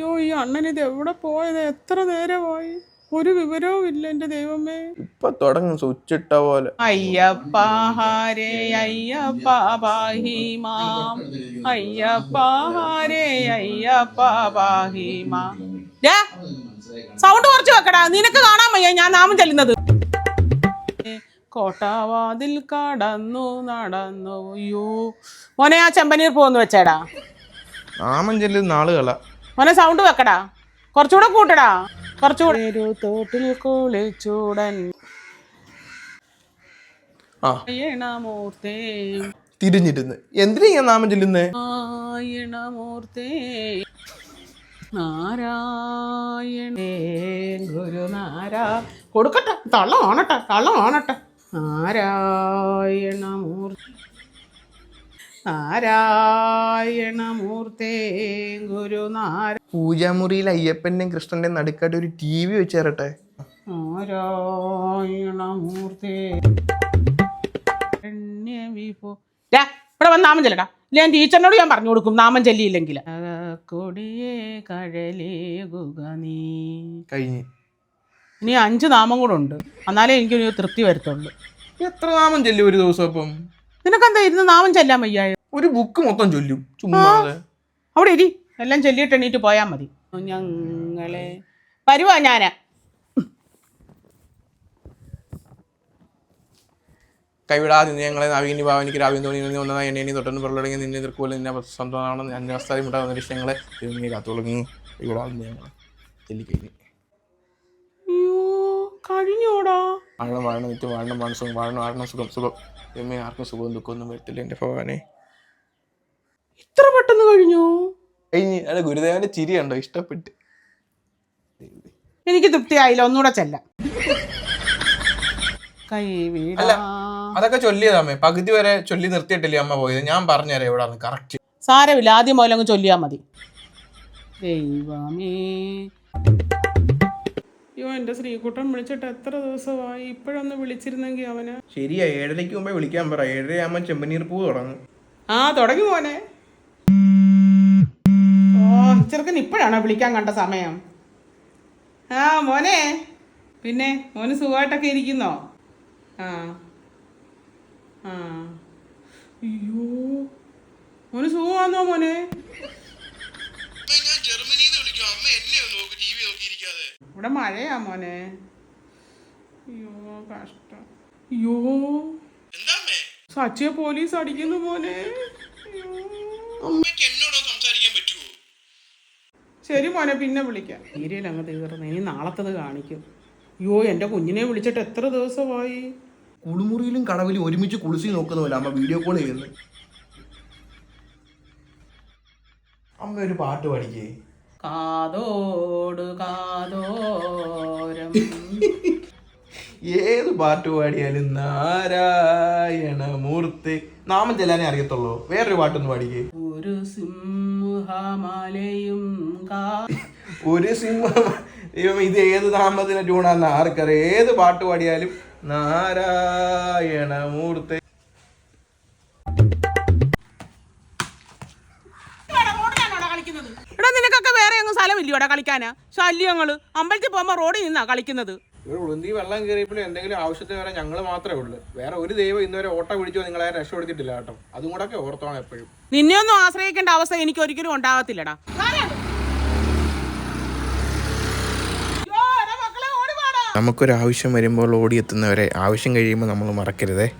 അയ്യോ ഈ അണ്ണൻ ഇത് എവിടെ പോയത്? എത്ര നേരമായി? ഒരു വിവരവും ഇല്ല എന്റെ ദൈവമേ. ഇപ്പൊ തുടങ്ങും സ്വിച്ച് ഇട്ട പോലെ. അയ്യപ്പ ഹരേ അയ്യപ്പ ബാഹിമാം അയ്യപ്പ ഹരേ അയ്യപ്പ പാഹി സൗണ്ട് കുറച്ച് വെക്കടാ. നിനക്ക് കാണാൻ വയ്യ ഞാൻ നാമം ചെല്ലുന്നത്. കോട്ടാവാതിൽ കടന്നു നടന്നു അയ്യോ മോനെ ആ ചെമ്പനീർ പോന്ന് വെച്ചേടാ. നാമം ചെല്ലുന്ന ആളുകളാ. മോനെ സൗണ്ട് വെക്കടാ. കുറച്ചുകൂടെ കൂട്ടടാ. കുറച്ചുകൂടെ ഒരു തോട്ടിൽ കുളിച്ചൂടൻ. ആ. നാരായണമൂർത്തേ തിരിഞ്ഞിരുന്ന്. എന്തിനാ ഞാൻ നാമം ചൊല്ലുന്നേ? നാരായണമൂർത്തേ നാരായണേ. ഗുരുനാരാ. കൊടുക്കട്ടെ. തള്ള ആണട്ടെ തള്ള ആണട്ടെ നാരായണമൂർത്തി. നാരായണമൂർത്തേ ഗുരുനാര പൂജാമുറിയിൽ അയ്യപ്പന്റെയും കൃഷ്ണന്റെയും നടുക്കായിട്ട് ഒരു ടി വി വെച്ചേരട്ടെ. നാരായണമൂർത്തേ ഇവിടെ വന്ന് നാമം ചെല്ലടാ. ഇല്ല ഞാൻ ടീച്ചറിനോട് ഞാൻ പറഞ്ഞു കൊടുക്കും നാമം ചെല്ലിയില്ലെങ്കിൽ. കൊടിയേ കഴലേകുക നീ. കഴിഞ്ഞ്. ഇനി അഞ്ച് നാമം കൂടെ ഉണ്ട്. എന്നാലേ എനിക്കൊരു തൃപ്തി വരുത്തുള്ളൂ. എത്ര നാമം ചെല്ലും ഒരു ദിവസം അപ്പം? നിനക്കെന്താ ഇരുന്ന് നാമം ചെല്ലാൻ വയ്യായോ ഒരു ബുക്ക് മൊത്തം ചൊല്ലും. ചുമ്മാ അവിടെ ഇരി എല്ലാം ചൊല്ലിയിട്ട് എണീറ്റ് പോയാൽ മതി. ഞങ്ങളെ. വരുവാ ഞാൻ? കൈവിടാതെ ഞങ്ങളെ നവീനി ഭാവനിക്ക് രാവിലെ തോന്നി നിന്ന് ഒന്നതായി എണ്ണി എണ്ണി തൊട്ടെന്ന് പുറപ്പെടുകയും നിന്നെ എതിർക്കുപോലെ നിന്നെ അവസ്ഥയും ഉണ്ടാകുന്ന ദൃശ്യങ്ങളെ നീ തുടങ്ങി കൈവിടാതെ ഞങ്ങളെ ചെല്ലിക്കഴിഞ്ഞ് കഴിഞ്ഞോടാ? വാഴണം വാഴണം നിത്യം വാഴണം വാഴണം സുഖം വാഴണം വാഴണം സുഖം സുഖം. എമ്മേ ആർക്കും സുഖവും ദുഃഖമൊന്നും വരത്തില്ല എന്റെ ഭഗവാനെ. ഇത്ര പെട്ടെന്ന് കഴിഞ്ഞു? കഴിഞ്ഞ് അല്ല ഗുരുദേവന്റെ ചിരി കണ്ടോ? ഇഷ്ടപ്പെട്ട്. എനിക്ക് തൃപ്തിയായില്ല ഒന്നുകൂടെ ചെല്ല. അതൊക്കെ ചൊല്ലിയതാമേ പകുതി വരെ ചൊല്ലി നിർത്തിയിട്ടില്ലേ അമ്മ പോയത്? ഞാൻ പറഞ്ഞുതരാം എവിടാന്ന് കറക്റ്റ് സാരമില്ല ആദ്യം പോലെ അങ്ങ് ചൊല്ലിയാൽ മതി. ദൈവമേ. അയ്യോ എന്റെ ശ്രീകുട്ടൻ വിളിച്ചിട്ട് എത്ര ദിവസമായി? ഇപ്പോഴൊന്ന് വിളിച്ചിരുന്നെങ്കിൽ അവന്. ശരിയാ ഏഴരയ്ക്ക് മുമ്പേ വിളിക്കാൻ പറ. ഏഴരയാകുമ്പോൾ ചെമ്പനീർ പൂ തുടങ്ങും. ആ തുടങ്ങി മോനെ. ഓ ചെറുക്കൻ ഇപ്പോഴാണോ വിളിക്കാൻ കണ്ട സമയം? ആ മോനെ. പിന്നെ മോന് സുഖമായിട്ടൊക്കെ ഇരിക്കുന്നോ? ആ ആ. അയ്യോ. മോന് സുഖമാണോ മോനെ? ഇവിടെ മഴയാ മോനെ. അയ്യോ കഷ്ടം. അയ്യോ. സച്ചിയെ പോലീസ് അടിക്കുന്നു മോനെ. അയ്യോ. ശരി മോനെ പിന്നെ വിളിക്കാം. സീരിയൽ അങ്ങ് തീർന്നു. ഇനി നാളത്തത് കാണിക്കും. അയ്യോ എന്റെ കുഞ്ഞിനെ വിളിച്ചിട്ട് എത്ര ദിവസമായി? കുളിമുറിയിലും കടവിലും ഒരുമിച്ച് കുളിസി നോക്കുന്ന പോലെ അമ്മ വീഡിയോ കോൾ ചെയ്യുന്നു അമ്മ ഒരു പാട്ട് പാടിക്കേ. കാതോട് കാതോരം. ഏത് പാട്ട് പാടിയാലും നാരായണമൂർത്തി നാമം ചെല്ലാനേ അറിയത്തുള്ളൂ. വേറൊരു പാട്ടൊന്ന് പാടിക്കേ. ഒരു സിംഹമലയും ഒരു സിംഹം ഇത് ഏത് നാമത്തിന് ട്യൂണാന്ന് ആർക്കറിയാം. ഏത് പാട്ട് പാടിയാലും നാരായണമൂർത്തി സ്ഥലമില്ലയോടാ കളിക്കാനാ? ശല്യങ്ങൾ അമ്പലത്തിൽ പോകുമ്പോ റോഡിൽ നിന്നാ കളിക്കുന്നത്. ഇവിടെ ഉളുന്തി വെള്ളം കയറിയപ്പോഴും എന്തെങ്കിലും ആവശ്യത്തിന് വരെ ഞങ്ങൾ മാത്രമേ ഉള്ളൂ. വേറെ ഒരു ദൈവം ഇന്നുവരെ ഓട്ടം പിടിച്ചോ നിങ്ങളെ രക്ഷപ്പെടുത്തിയിട്ടില്ല കേട്ടോ. അതും കൂടെ ഒക്കെ ഓർത്തോണം എപ്പോഴും. നിന്നെ ഒന്നും ആശ്രയിക്കേണ്ട അവസ്ഥ എനിക്ക് ഒരിക്കലും ഉണ്ടാകത്തില്ലടാ. നമുക്കൊരു ആവശ്യം വരുമ്പോൾ ഓടിയെത്തുന്നവരെ ആവശ്യം കഴിയുമ്പോൾ നമ്മൾ മറക്കരുതേ.